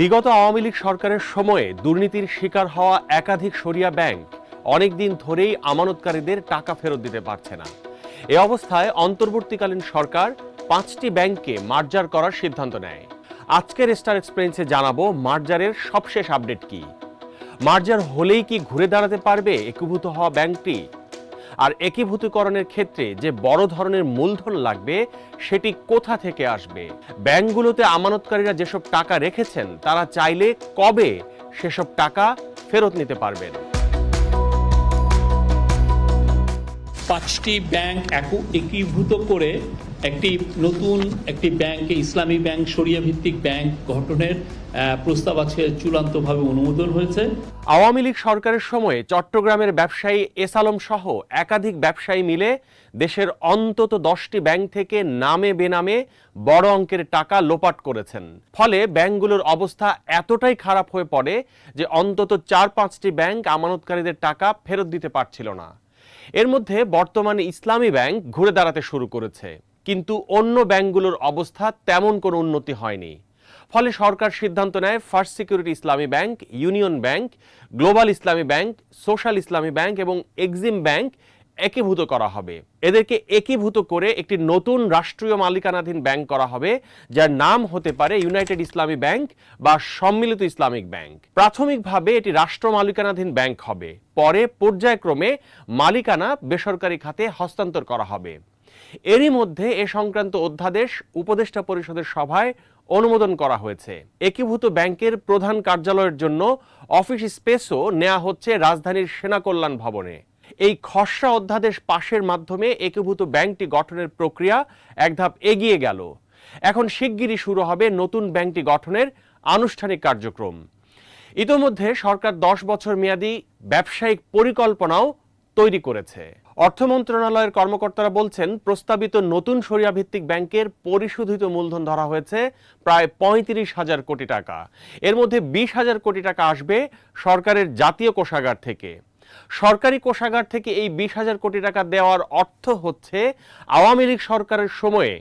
বিগত আওয়ামী লীগ সরকারের সময়ে দুর্নীতির শিকার হওয়া একাধিক সরিয়া ব্যাংক অনেকদিন ধরেই আমানতকারীদের টাকা ফেরত দিতে পারছে না। এ অবস্থায় অন্তর্বর্তীকালীন সরকার পাঁচটি ব্যাংককে মার্জার করার সিদ্ধান্ত নেয়। আজকের স্টার এক্সপ্রেন্সে জানাব মার্জারের সবশেষ আপডেট কি। মার্জার হলেই কি ঘুরে দাঁড়াতে পারবে একীভূত হওয়া ব্যাংকটি? আর একীভূতকরণের ক্ষেত্রে যে বড় ধরনের মূলধন লাগবে, সেটি কোথা থেকে আসবে? ব্যাংকগুলোতে আমানতকারীরা যেসব টাকা রেখেছেন, তারা চাইলে কবে সেসব টাকা ফেরত নিতে পারবেন? পাঁচটি ব্যাংক একীভূত করে একটি নতুন একটি ব্যাংকে, ইসলামী ব্যাংক সরিয়া ভিত্তিক ব্যাংক গঠনের প্রস্তাব আছে চূড়ান্তভাবে অনুমোদন হয়েছে। আওয়ামী লীগ সরকারের সময়ে চট্টগ্রামের ব্যবসায়ী এস আলম সহ একাধিক ব্যবসায়ী মিলে দেশের অন্তত দশটি ব্যাংক থেকে নামে বেনামে বড় অঙ্কের টাকা লোপাট করেছেন। ফলে ব্যাংকগুলোর অবস্থা এতটাই খারাপ হয়ে পড়ে যে অন্তত চার পাঁচটি ব্যাংক আমানতকারীদের টাকা ফেরত দিতে পারছিল না। এর মধ্যে বর্তমানে ইসলামী ব্যাংক ঘুরে দাঁড়াতে শুরু করেছে। কিন্তু অন্য ব্যাংকগুলোর অবস্থা তেমন কোনো উন্নতি হয়নি। ফলে সরকার সিদ্ধান্ত নেয় first security Islami bank, union bank, global Islami bank, social Islami bank এবং এক্সিম ব্যাংক একীভূত করা হবে। এদেরকে একীভূত করে একটি নতুন রাষ্ট্রীয় মালিকানাধীন ব্যাংক করা হবে, যার নাম হতে পারে ইউনাইটেড ইসলামী ব্যাংক বা সম্মিলিত ইসলামিক ব্যাংক। প্রাথমিকভাবে এটি রাষ্ট্র মালিকানাধীন ব্যাংক হবে। পরে পর্যায়ক্রমে মালিকানা বেসরকারি খাতে হস্তান্তর করা হবে। এরই মধ্যে এ সংক্রান্ত অধ্যাদেশ উপদেষ্টা পরিষদের সভায় অনুমোদন করা হয়েছে। একীভূত ব্যাংকের প্রধান কার্যালয়ের জন্য অফিস স্পেসও নেওয়া হচ্ছে রাজধানীর সেনা কল্যাণ ভবনে। এই খসড়া অধ্যাদেশ পাশের মাধ্যমে একীভূত ব্যাংকটি গঠনের প্রক্রিয়া এক ধাপ এগিয়ে গেল। এখন শিগগিরই শুরু হবে নতুন ব্যাংকটি গঠনের আনুষ্ঠানিক কার্যক্রম। ইতোমধ্যে সরকার দশ বছর মেয়াদী ব্যবসায়িক পরিকল্পনাও তৈরি করেছে। অর্থ মন্ত্রণালয়ের কর্মকর্তারা বলছেন, প্রস্তাবিত নতুন সরিয়া ভিত্তিক ব্যাংকের পরিশোধিত মূলধন ধরা হয়েছে প্রায় পঁয়ত্রিশ হাজার কোটি টাকা। এর মধ্যে বিশ হাজার কোটি টাকা আসবে সরকারের জাতীয় কোষাগার থেকে। সরকারি কোষাগার থেকে এই বিশ হাজার কোটি টাকা দেওয়ার অর্থ হচ্ছে, আওয়ামী লীগ সরকারের সময়ে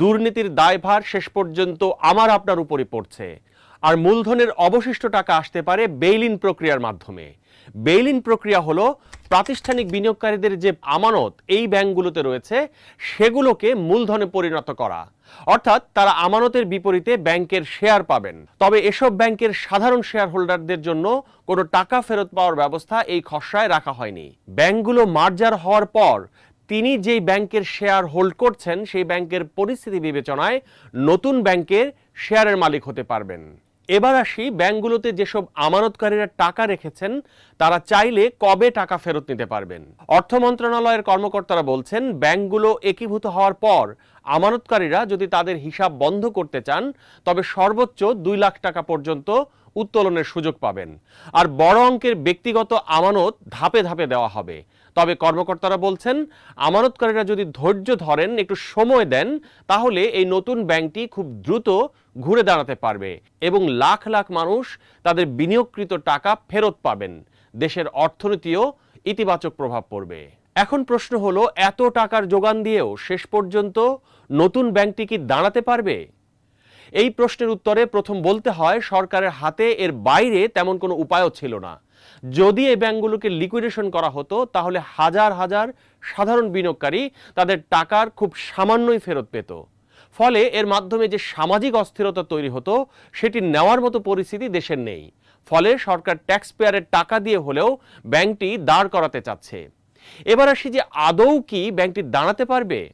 দুর্নীতির দায়ভার শেষ পর্যন্ত আমার আপনার উপরই পড়ছে। আর মূলধনের অবশিষ্ট টাকা আসতে পারে বেইলিন প্রক্রিয়ার মাধ্যমে। বেইলিন প্রক্রিয়া হলো প্রাতিষ্ঠানিক বিনিয়োগকারীদের যে আমানত এই ব্যাংকগুলোতে রয়েছে, সেগুলোকে মূলধনে পরিণত করা। অর্থাৎ তারা আমানতের বিপরীতে ব্যাংকের শেয়ার পাবেন। তবে এসব ব্যাংকের সাধারণ শেয়ার হোল্ডারদের জন্য কোনো টাকা ফেরত পাওয়ার ব্যবস্থা এই খসড়ায় রাখা হয়নি। ব্যাংকগুলো মার্জার হওয়ার পর তিনি যেই ব্যাংকের শেয়ার হোল্ড করছেন, সেই ব্যাংকের পরিস্থিতি বিবেচনায় নতুন ব্যাংকের শেয়ারের মালিক হতে পারবেন। এবার আসি ব্যাংকগুলোতে যেসব আমানতকারীরা টাকা রেখেছেন, তারা চাইলে কবে টাকা ফেরত নিতে পারবেন? অর্থ মন্ত্রণালয়ের কর্মকর্তারা বলছেন, ব্যাংকগুলো একীভূত হওয়ার পর আমানতকারীরা যদি তাদের হিসাব বন্ধ করতে চান, তবে সর্বোচ্চ দুই লাখ টাকা পর্যন্ত উত্তোলনের সুযোগ পাবেন। আর বড় অঙ্কের ব্যক্তিগত আমানত ধাপে ধাপে দেওয়া হবে। তবে কর্মকর্তারা বলছেন, আমানতকারীরা যদি ধৈর্য ধরেন, একটু সময় দেন, তাহলে এই নতুন ব্যাংকটি খুব দ্রুত ঘুরে দাঁড়াতে পারবে এবং লাখ লাখ মানুষ তাদের বিনিয়োগকৃত টাকা ফেরত পাবেন। দেশের অর্থনীতিও ইতিবাচক প্রভাব পড়বে। এখন প্রশ্ন হলো, এত টাকার যোগান দিয়েও শেষ পর্যন্ত নতুন ব্যাংকটি কি দাঁড়াতে পারবে? এই প্রশ্নের উত্তরে প্রথম বলতে হয়, সরকারের হাতে এর বাইরে তেমন কোনো উপায়ও ছিল না। যদি এই ব্যাংকগুলোকে লিকুইডেশন করা হতো, তাহলে হাজার হাজার সাধারণ বিনিয়োগকারী তাদের টাকার খুব সামান্যই ফেরত পেত। ফলে এর মাধ্যমে যে সামাজিক অস্থিরতা তৈরি হতো, সেটি নেওয়ার মতো পরিস্থিতি দেশের নেই। ফলে সরকার ট্যাক্স পেয়ারের টাকা দিয়ে হলেও ব্যাংকটি দাঁড় করাতে চাচ্ছে। এবার আসি যে আদৌ কি ব্যাংকটি দাঁড়াতে পারবে?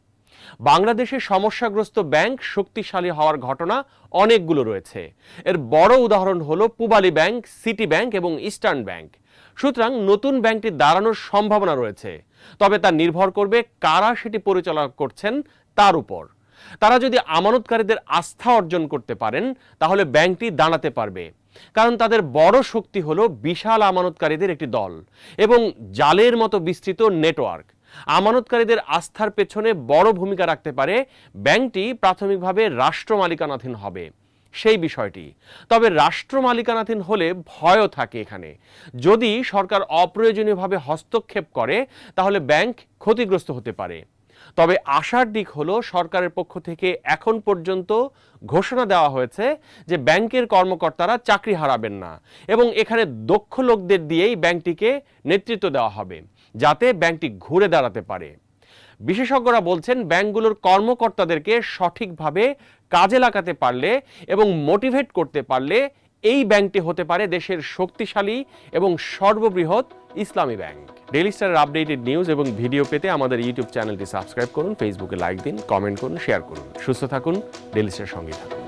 বাংলাদেশের সমস্যাগ্রস্ত ব্যাংক শক্তিশালী হওয়ার ঘটনা অনেকগুলো রয়েছে। এর বড় উদাহরণ হলো পুবালী ব্যাংক, সিটি ব্যাংক এবং ইস্টার্ন ব্যাংক। সুতরাং নতুন ব্যাংকটি দাঁড়ানোর সম্ভাবনা রয়েছে। তবে তা নির্ভর করবে কারা সেটি পরিচালনা করছেন তার উপর। তারা যদি আমানতকারীদের আস্থা অর্জন করতে পারেন, তাহলে ব্যাংকটি দাঁড়াতে পারবে। কারণ তাদের বড় শক্তি হল বিশাল আমানতকারীদের একটি দল এবং জালের মতো বিস্তৃত নেটওয়ার্ক। আমানতকারীদের আস্থার পেছনে বড় ভূমিকা রাখতে পারে ব্যাংকটি প্রাথমিকভাবে রাষ্ট্র মালিকানাধীন হবে। সেই বিষয়টি। তবে রাষ্ট্র মালিকানাধীন হলে ভয়ও থাকে এখানে। যদি সরকার অপ্রয়োজনীয়ভাবে হস্তক্ষেপ করে, তাহলে ব্যাংক ক্ষতিগ্রস্ত হতে পারে। তবে আশার দিক হলো সরকারের পক্ষ থেকে এখন পর্যন্ত ঘোষণা দেওয়া হয়েছে যে ব্যাংকের কর্মকর্তারা চাকরি হারাবেন না এবং এখানে দক্ষ লোকদের দিয়েই ব্যাংকটিকে নেতৃত্ব দেওয়া হবে যাতে ব্যাংকটি ঘুরে দাঁড়াতে পারে। বিশেষজ্ঞরা বলছেন ব্যাংকগুলোর কর্মকর্তাদেরকে সঠিকভাবে কাজে লাগাতে পারলে এবং মোটিভেট করতে পারলে এই ব্যাংকটি হতে পারে দেশের শক্তিশালী এবং সর্ববৃহৎ ইসলামী ব্যাংক। ডেলি স্টারের আপডেটেড নিউজ এবং ভিডিও পেতে আমাদের ইউটিউব চ্যানেলটি সাবস্ক্রাইব করুন ফেসবুকে লাইক দিন, কমেন্ট করুন, শেয়ার করুন। সুস্থ থাকুন ডেলি স্টার সঙ্গে থাকুন।